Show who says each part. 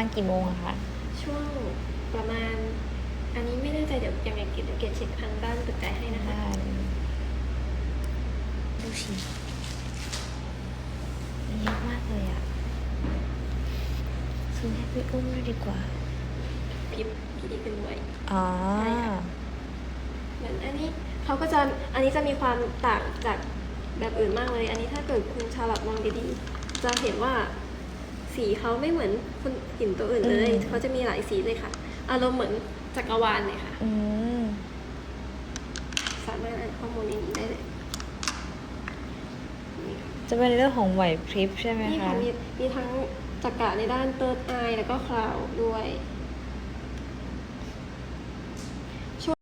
Speaker 1: มาณกี่โมงอะคะ
Speaker 2: ช่วงประมาณ อันนี้ไม่แน่ใจเดี๋ยวยังไงเดี๋ยวเกดเช็คทางด้านตึกใจให้นะคะ
Speaker 1: ได้ดูสิมันเยอะมากเลยอะซื้อให้พี่อุ้มด้วยดีกว่า
Speaker 2: พิบพีดีเป็นหน่วย
Speaker 1: อ๋อ
Speaker 2: ใช่ค่ะเหมือนอันนี้เขาก็จะ อันนี้จะมีความต่างจากแบบอื่นมากเลย อันนี้ถ้าเกิดคุณชาลอตมองดีๆ จะเห็นว่าสีเขาไม่เหมือนคนหินตัวอื่นเลย
Speaker 1: อืม
Speaker 2: เขาจะมีหลายสีเลยค่ะ อารมณ์เหมือนจักรวาลเลยค่ะ
Speaker 1: อืม
Speaker 2: สามารถอ่านข้อมูลในนี้ได้เลย นี่ค่ะ
Speaker 1: จะเป็นเรื่องของไหวพริบใช่ไหม
Speaker 2: นี่
Speaker 1: คะ
Speaker 2: ค่ะมีมีทั้งจักระในด้านเติร์ดไอแล้วก็คลาวด้วย
Speaker 1: อ